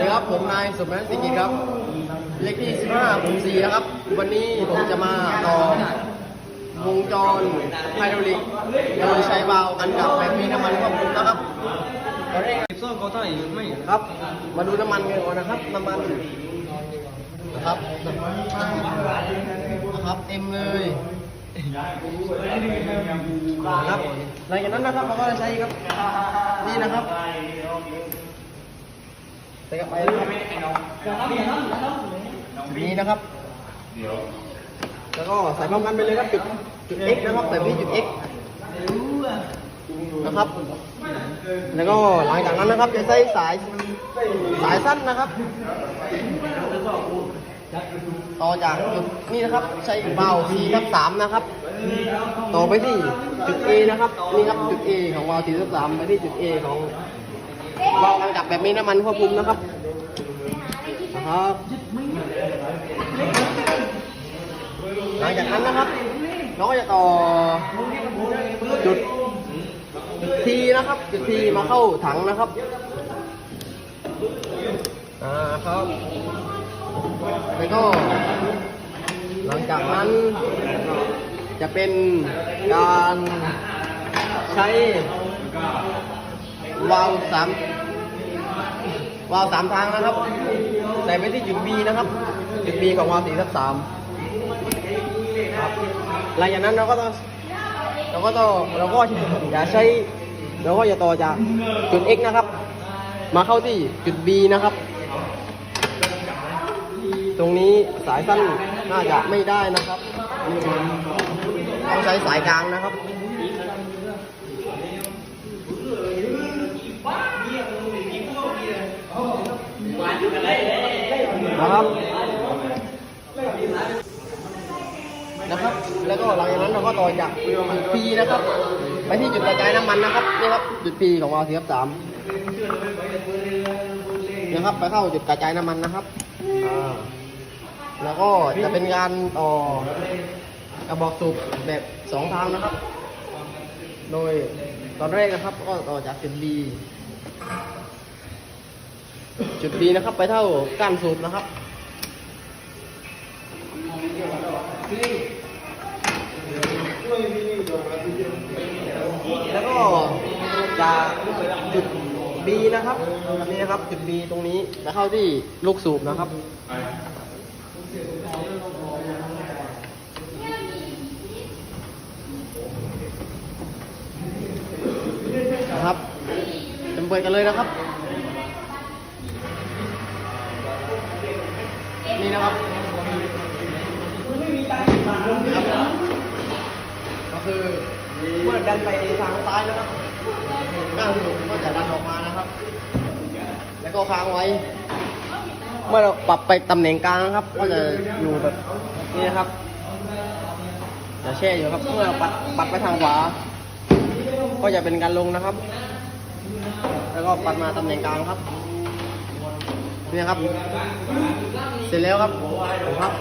ดีครับผมนายสมนันท์สิกิครับเลขที่15หมู่4นะครับ วันนี้ผมจะมาต่อวงจรไฮดรอลิกโดยใช้วาวกันกับแบบมีน้ำมันควบคุมนะครับตอนแรกซ่อมเขาได้หรือไม่ครับ มาดูน้ำมันกันก่อนนะครับน้ำมันนะครับนะครับเต็มเลยครับหลังจากนั้นนะครับเราก็จะใช้ครับนี่นะครับ ใส่กลับไปนะครับนี่นะครับ แล้วก็ใส่พร้อมกันไปเลยครับจุดจุด x นะครับใส่ที่จุด x นะครับ แล้วก็หลังจากนั้นนะครับจะใช้สายสายสั้นนะครับ ต่อจากจุดนี้นะครับใช้เบา C ทับ3นะครับ ต่อไปที่จุด A นะครับนี่ครับจุด A ของวาล์ว C ทับ3ไปที่จุด A ของ ล์วกำกับแบบมีน้ำมันควบคุมนะครับนะครับหลังจากนั้นนะครับเราก็จะต่อจุดจุดทีนะครับ จุดทีมาเข้าถังนะครับอ่าครับแล้วก็หลังจากนั้นจะเป็นการใช้ วาวสามวาวสามทางนะครับใส่ไปที่จุด B นะครับ จุด B ของวาวสี่ทับสามครับหลังจากนั้นเราก็ต้องเราก็ต้องเราก็อย่าใช้เราก็อย่าต่อจากจุด x นะครับ มาเข้าที่จุด b นะครับ ตรงนี้สายสั้นน่าจะไม่ได้นะครับต้องใช้สายกลางนะครับ นะครับ นะครับ แล้วก็หลังจากนั้นเราก็ต่อจากจุด P นะครับ ไปที่จุดกระจายน้ำมันนะครับนี่ครับจุด P ของเราสี่ทับสามนะครับ ไปเข้าจุดกระจายน้ำมันนะครับแล้วก็จะเป็นการต่อกระบอกสูบแบบสองทางนะครับ โดยตอนแรกนะครับ ก็ต่อจากจุด B จุด B นะครับ ไปเท่าก้านสูบนะครับแล้วก็จากจุด B นะครับนี่นะครับจุด B ตรงนี้จะเข้าที่ลูกสูบนะครับนะครับจำเปิดกันเลยนะครับ นี่นะครับก็คือเมื่อดันไปทางซ้ายนะครับก้านสูบก็จะดันออกมานะครับ แล้วก็ค้างไว้ เมื่อเราปรับไปตำแหน่งกลางนะครับ ก็จะอยู่แบบนี้นะครับจะแช่อยู่ครับเมื่อปัดปัดไปทางขวา ก็จะเป็นการลงนะครับ แล้วก็ปัดมาตำแหน่งกลางครับ นี่ครับ เสร็จแล้วครับครับ